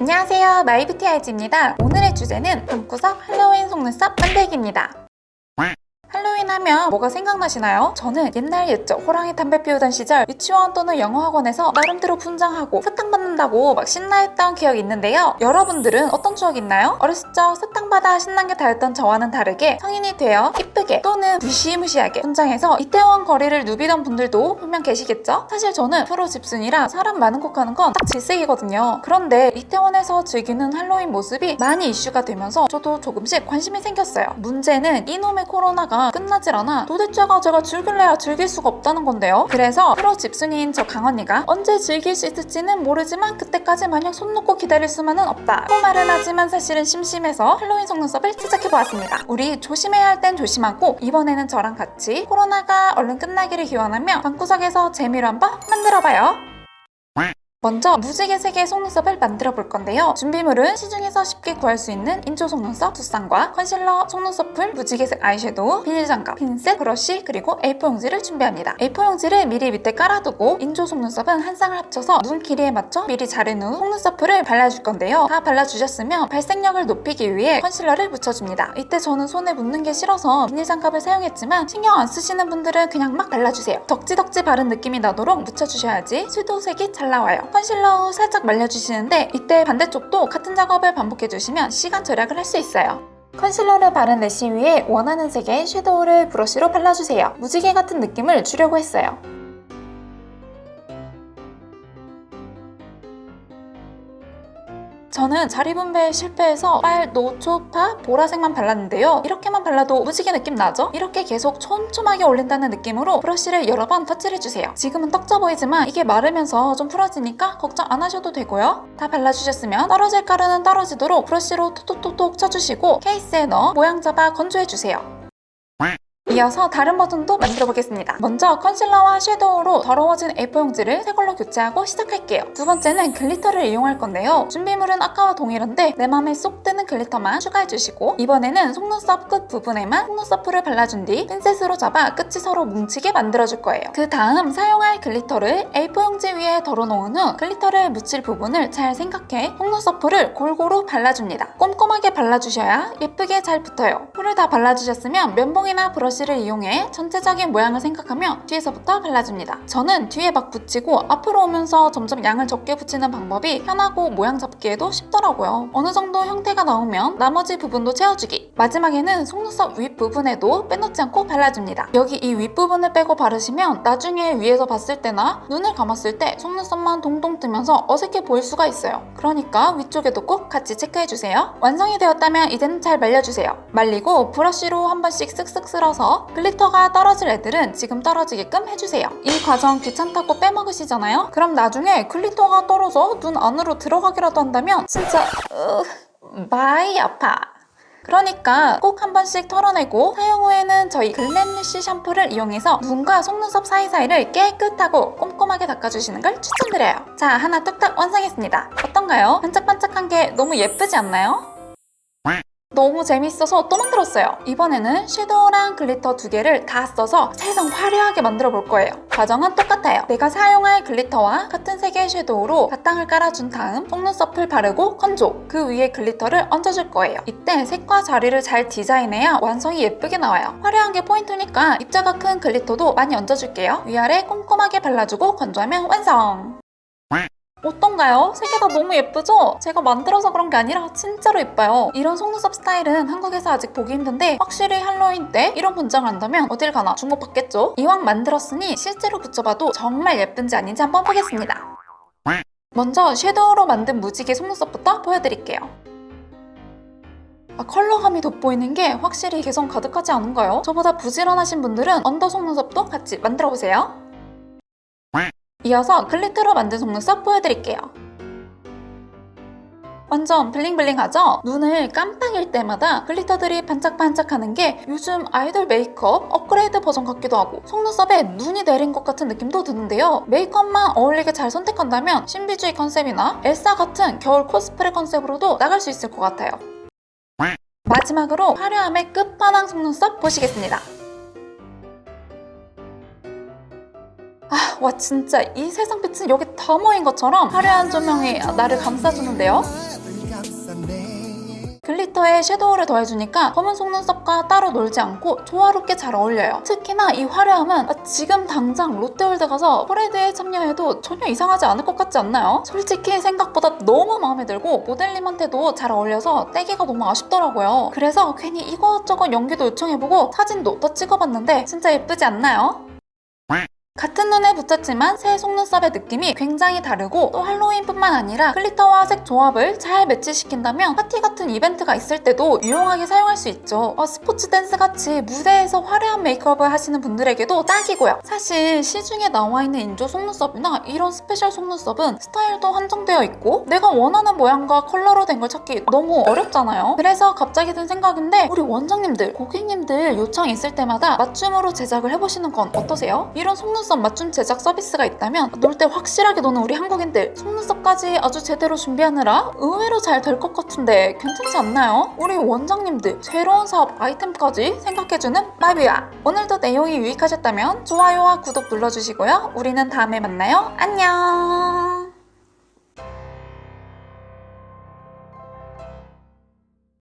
안녕하세요 마이뷰티 아이즈입니다 오늘의 주제는 방구석 할로윈 속눈썹 만들기입니다 할로윈 하면 뭐가 생각나시나요? 저는 옛날 옛적 호랑이 담배 피우던 시절 유치원 또는 영어학원에서 나름대로 분장하고 사탕 받는다고 막 신나했던 기억이 있는데요 여러분들은 어떤 추억 있나요? 어렸을 적 사탕 받아 신난 게 다였던 저와는 다르게 성인이 되어 이쁘게 또는 무시무시하게 분장해서 이태원 거리를 누비던 분들도 분명 계시겠죠? 사실 저는 프로 집순이라 사람 많은 곳 가는 건 딱 질색이거든요. 그런데 이태원에서 즐기는 할로윈 모습이 많이 이슈가 되면서 저도 조금씩 관심이 생겼어요. 문제는 이놈의 코로나가 끝나질 않아 도대체가 제가 즐길래야 즐길 수가 없다는 건데요. 그래서 프로 집순이인 저 강언니가 언제 즐길 수 있을지는 모르지만 그때까지 마냥 손 놓고 기다릴 수만은 없다. 또 말은 하지만 사실은 심심해서 할로윈 속눈썹을 시작해보았습니다. 우리 조심해야 할 땐 조심하고 이번에는 저랑 같이 코로나가 얼른 끝나기를 기원하며 방구석에서 재미로 한번 만들어봐요 먼저 무지개 색의 속눈썹을 만들어 볼 건데요. 준비물은 시중에서 쉽게 구할 수 있는 인조 속눈썹 두 쌍과 컨실러, 속눈썹 풀, 무지개색 아이섀도우, 비닐장갑, 핀셋, 브러쉬, 그리고 A4 용지를 준비합니다. A4 용지를 미리 밑에 깔아두고 인조 속눈썹은 한 쌍을 합쳐서 눈 길이에 맞춰 미리 자른 후 속눈썹 풀을 발라줄 건데요. 다 발라주셨으면 발색력을 높이기 위해 컨실러를 묻혀줍니다. 이때 저는 손에 묻는 게 싫어서 비닐장갑을 사용했지만 신경 안 쓰시는 분들은 그냥 막 발라주세요. 덕지덕지 바른 느낌이 나도록 묻혀주셔야지 섀도우색이 잘 나와요. 컨실러 후 살짝 말려주시는데 이때 반대쪽도 같은 작업을 반복해주시면 시간 절약을 할 수 있어요. 컨실러를 바른 내시 위에 원하는 색의 섀도우를 브러쉬로 발라주세요. 무지개 같은 느낌을 주려고 했어요. 저는 자리 분배에 실패해서 빨, 노, 초, 파, 보라색만 발랐는데요. 이렇게만 발라도 무지개 느낌 나죠? 이렇게 계속 촘촘하게 올린다는 느낌으로 브러쉬를 여러 번 터치해주세요. 지금은 떡져 보이지만 이게 마르면서 좀 풀어지니까 걱정 안 하셔도 되고요. 다 발라주셨으면 떨어질 가루는 떨어지도록 브러쉬로 톡톡톡톡 쳐주시고 케이스에 넣어 모양 잡아 건조해주세요. 이어서 다른 버전도 만들어 보겠습니다. 먼저 컨실러와 섀도우로 더러워진 A4 용지를 새 걸로 교체하고 시작할게요. 두 번째는 글리터를 이용할 건데요. 준비물은 아까와 동일한데 내 맘에 쏙 드는 글리터만 추가해 주시고 이번에는 속눈썹 끝 부분에만 속눈썹 풀을 발라준 뒤 핀셋으로 잡아 끝이 서로 뭉치게 만들어 줄 거예요. 그 다음 사용할 글리터를 A4 용지 위에 덜어놓은 후 글리터를 묻힐 부분을 잘 생각해 속눈썹 풀을 골고루 발라줍니다. 꼼꼼하게 발라주셔야 예쁘게 잘 붙어요. 풀을 다 발라주셨으면 면봉이나 브러쉬 를 이용해 전체적인 모양을 생각하며 뒤에서부터 발라줍니다. 저는 뒤에 막 붙이고 앞으로 오면서 점점 양을 적게 붙이는 방법이 편하고 모양 잡기에도 쉽더라고요. 어느 정도 형태가 나오면 나머지 부분도 채워주기. 마지막에는 속눈썹 윗부분에도 빼놓지 않고 발라줍니다. 여기 이 윗부분을 빼고 바르시면 나중에 위에서 봤을 때나 눈을 감았을 때 속눈썹만 동동 뜨면서 어색해 보일 수가 있어요. 그러니까 위쪽에도 꼭 같이 체크해주세요. 완성이 되었다면 이제는 잘 말려주세요. 말리고 브러쉬로 한 번씩 쓱쓱 쓸어서 글리터가 떨어질 애들은 지금 떨어지게끔 해주세요. 이 과정 귀찮다고 빼먹으시잖아요? 그럼 나중에 글리터가 떨어져 눈 안으로 들어가기라도 한다면 진짜 으, 많이 아파. 그러니까 꼭 한 번씩 털어내고 사용 후에는 저희 글램리쉬 샴푸를 이용해서 눈과 속눈썹 사이사이를 깨끗하고 꼼꼼하게 닦아주시는 걸 추천드려요. 자, 하나 뚝딱 완성했습니다. 어떤가요? 반짝반짝한 게 너무 예쁘지 않나요? 너무 재밌어서 또 만들었어요. 이번에는 섀도우랑 글리터 두 개를 다 써서 세상 화려하게 만들어 볼 거예요. 과정은 똑같아요. 내가 사용할 글리터와 같은 색의 섀도우로 바탕을 깔아준 다음 속눈썹을 바르고 건조. 그 위에 글리터를 얹어줄 거예요. 이때 색과 자리를 잘 디자인해야 완성이 예쁘게 나와요. 화려한 게 포인트니까 입자가 큰 글리터도 많이 얹어줄게요. 위아래 꼼꼼하게 발라주고 건조하면 완성! 어떤가요? 세 개 다 너무 예쁘죠? 제가 만들어서 그런 게 아니라 진짜로 예뻐요. 이런 속눈썹 스타일은 한국에서 아직 보기 힘든데 확실히 할로윈 때 이런 분장을 한다면 어딜 가나 주목받겠죠? 이왕 만들었으니 실제로 붙여봐도 정말 예쁜지 아닌지 한번 보겠습니다. 먼저 섀도우로 만든 무지개 속눈썹부터 보여드릴게요. 아, 컬러감이 돋보이는 게 확실히 개성 가득하지 않은가요? 저보다 부지런하신 분들은 언더 속눈썹도 같이 만들어보세요. 이어서 글리터로 만든 속눈썹 보여드릴게요. 완전 블링블링하죠? 눈을 깜빡일 때마다 글리터들이 반짝반짝하는 게 요즘 아이돌 메이크업 업그레이드 버전 같기도 하고 속눈썹에 눈이 내린 것 같은 느낌도 드는데요. 메이크업만 어울리게 잘 선택한다면 신비주의 컨셉이나 엘사 같은 겨울 코스프레 컨셉으로도 나갈 수 있을 것 같아요. 마지막으로 화려함의 끝판왕 속눈썹 보시겠습니다. 아, 와 진짜 이 세상 빛은 여기 다 모인 것처럼 화려한 조명이 나를 감싸주는데요. 글리터에 섀도우를 더해주니까 검은 속눈썹과 따로 놀지 않고 조화롭게 잘 어울려요. 특히나 이 화려함은 아, 지금 당장 롯데월드 가서 퍼레이드에 참여해도 전혀 이상하지 않을 것 같지 않나요? 솔직히 생각보다 너무 마음에 들고 모델님한테도 잘 어울려서 떼기가 너무 아쉽더라고요. 그래서 괜히 이것저것 연기도 요청해보고 사진도 더 찍어봤는데 진짜 예쁘지 않나요? 같은 눈에 붙였지만 새 속눈썹의 느낌이 굉장히 다르고 또 할로윈뿐만 아니라 글리터와 색 조합을 잘 매치시킨다면 파티 같은 이벤트가 있을 때도 유용하게 사용할 수 있죠. 어, 스포츠 댄스 같이 무대에서 화려한 메이크업을 하시는 분들에게도 딱이고요. 사실 시중에 나와 있는 인조 속눈썹이나 이런 스페셜 속눈썹은 스타일도 한정되어 있고 내가 원하는 모양과 컬러로 된 걸 찾기 너무 어렵잖아요. 그래서 갑자기 든 생각인데 우리 원장님들, 고객님들 요청 있을 때마다 맞춤으로 제작을 해보시는 건 어떠세요? 이런 속눈썹 맞춤 제작 서비스가 있다면 놀 때 확실하게 노는 우리 한국인들 속눈썹까지 아주 제대로 준비하느라 의외로 잘 될 것 같은데 괜찮지 않나요? 우리 원장님들 새로운 사업 아이템까지 생각해주는 마비야 오늘도 내용이 유익하셨다면 좋아요와 구독 눌러주시고요. 우리는 다음에 만나요. 안녕